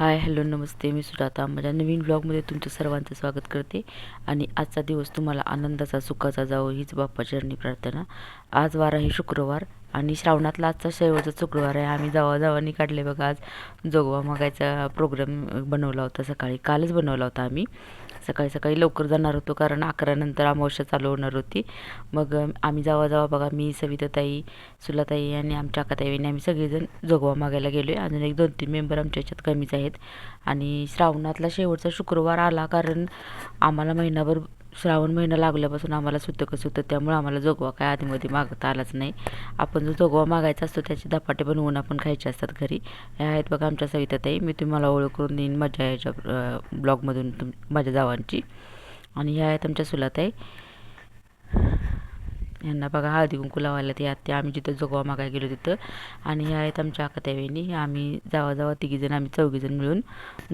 Hi hello नमस्ते मी सुजाता. माझ्या नवीन ब्लॉगमध्ये तुमचं सर्वांचं स्वागत करते. आणि आजचा दिवस तुम्हाला आनंदाचा सुखाचा जावो हीच बाप्पा चरणी प्रार्थना. आज वार आहे शुक्रवार आणि श्रावणातला आजचा शेवटचा शुक्रवार आहे. आम्ही जावा जावानी काढले बघा. आज जोगवा मागायचा प्रोग्राम बनवला होता सकाळी. कालच बनवला होता आम्ही. सकाळी सकाळी लवकर जाणार होतो कारण अकरानंतर अमावस्या चालू होणार होती. मग आम्ही जावा जावा बघा मी सविताताई सुलाताई आणि आमच्या अकाताईने आम्ही सगळेजण जोगवा मागायला गेलो आहे अजून एक दोन तीन मेंबर आमच्या याच्यात कमीच आहेत. आणि श्रावणातला शेवटचा शुक्रवार आला कारण आम्हाला महिनाभर श्रावण महिना लागल्यापासून आम्हाला सुतकच होतं त्यामुळे आम्हाला जोगवा काय आधीमध्ये मागता आलाच नाही. आपण जो जोगवा मागायचा असतो त्याचे धपाटे बनवून आपण खायचे असतात घरी. ह्या आहेत बघा आमच्या सविताताई मी तुम्हाला ओळख करून देईन माझ्या ह्याच्या ब्लॉगमधून तुम माझ्या जावांची. आणि ह्या आहेत आमच्या सुलाताई. यांना बघा हळदी कुंकू लावायला ते आत्या. आम्ही जिथं जोगवा मागायला गेलो तिथं. आणि ह्या आहेत आमच्या आकाताईवहिनी आम्ही जावा जावा तिघीजण आम्ही चौघीजण मिळून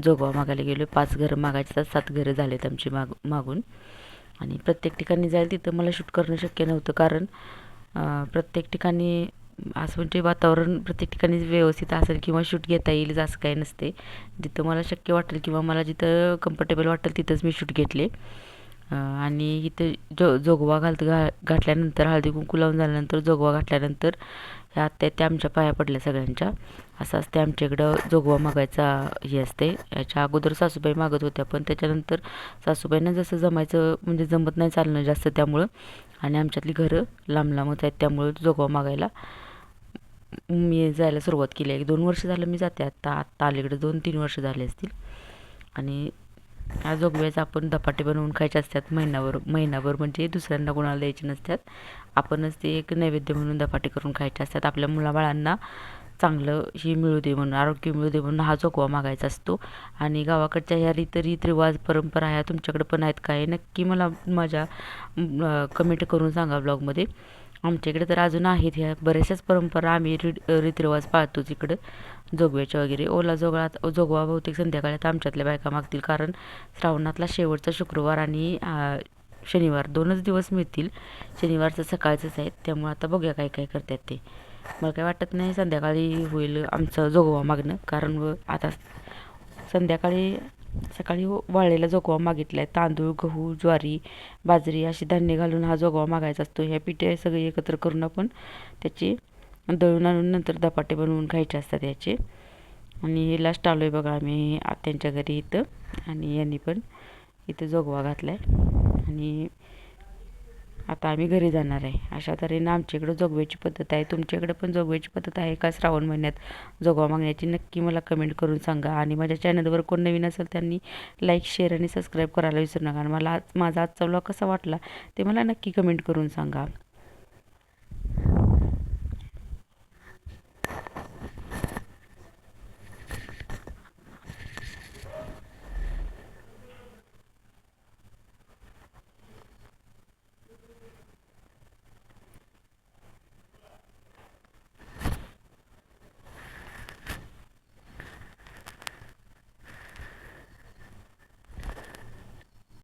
जोगवा मागायला गेलो. पाच घरं मागायचे सात घरं झालेत आमची माग मागून. आणि प्रत्येक ठिकाणी जायला तिथं मला शूट करणं शक्य नव्हतं कारण प्रत्येक ठिकाणी असं म्हणजे वातावरण प्रत्येक ठिकाणी व्यवस्थित असेल किंवा शूट घेता येईल असं काही नसते. जिथं मला शक्य वाटेल किंवा मला जिथं कम्फर्टेबल वाटेल तिथंच मी शूट घेतले. आणि इथे जो जोगवा घालत घा घातल्यानंतर हळदी कुंकू लावून झाल्यानंतर जोगवा घातल्यानंतर ह्या आत्या त्या आमच्या पाया पडल्या सगळ्यांच्या. असं असते आमच्या इकडं जोगवा मागायचा हे असते. याच्या अगोदर सासूबाई मागत होत्या पण त्याच्यानंतर सासूबाईंना जसं जमायचं म्हणजे जमत नाही चालणं जास्त त्यामुळं. आणि आमच्यातली घरं लांब लांबच आहेत त्यामुळं जोगवा मागायला मी जायला सुरुवात केली. आहे एक दोन वर्ष झालं मी जाते आत्ता आत्ता अलीकडे दोन तीन वर्ष झाले असतील. आणि जोगव्याचा आपण धपाटे बनवून खायचे असतात. महिनाभर महिनाभर म्हणजे दुसऱ्यांना कोणाला द्यायचे नसतात. आपणच ते एक नैवेद्य म्हणून धपाटे करून खायचे असतात. आपल्या मुलाबाळांना चांगलं हे मिळू दे म्हणून आरोग्य मिळू दे म्हणून हा जोगवा मागायचा असतो. आणि गावाकडच्या ह्या रीत रिवाज परंपरा ह्या तुमच्याकडे पण आहेत काय नक्की मला माझ्या कमेंट करून सांगा ब्लॉगमध्ये आमच्या इकडे तर अजून आहेत ह्या बऱ्याचशाच परंपरा आम्ही री रीतिरिवाज पाळतोच इकडं जोगव्याच्या वगैरे. ओला जोगळात जोगवा बहुतेक संध्याकाळी आता आमच्यातल्या बायका मागतील. कारण श्रावणातला शेवटचा शुक्रवार आणि शनिवार दोनच दिवस मिळतील. शनिवारचं सकाळचंच आहे. त्यामुळे आता बघूया काय काय करतात ते. मला काय वाटत नाही संध्याकाळी होईल आमचं जोगवा मागणं. कारण व आता संध्याकाळी सकाळी वाळलेला जोगवा मागितला आहे तांदूळ गहू ज्वारी बाजरी अशी धान्य घालून हा जोगवा मागायचा असतो. ह्या पिठे सगळे एकत्र करून आपण त्याची दळून आणून नंतर धपाटे बनवून खायचे असतात याचे. आणि लास्ट आलो आहे बघा आम्ही आत्यांच्या घरी इथं. आणि यांनी पण इथं जोगवा घातला आहे आणि आता आम्ही घरी जाणार आहे. अशा तऱ्हेनं आमच्या इकडं जोगव्याची पद्धत आहे. तुमच्याकडे पण जोगव्याची पद्धत आहे का श्रावण महिन्यात? जोगवा मागण्याची नक्की मला कमेंट करून सांगा. आणि माझ्या चॅनलवर कोण नवीन असेल त्यांनी लाईक शेअर आणि सबस्क्राईब करायला विसरू नका. आणि मला आज माझा आजचा ब्लॉग कसा वाटला ते मला नक्की कमेंट करून सांगा.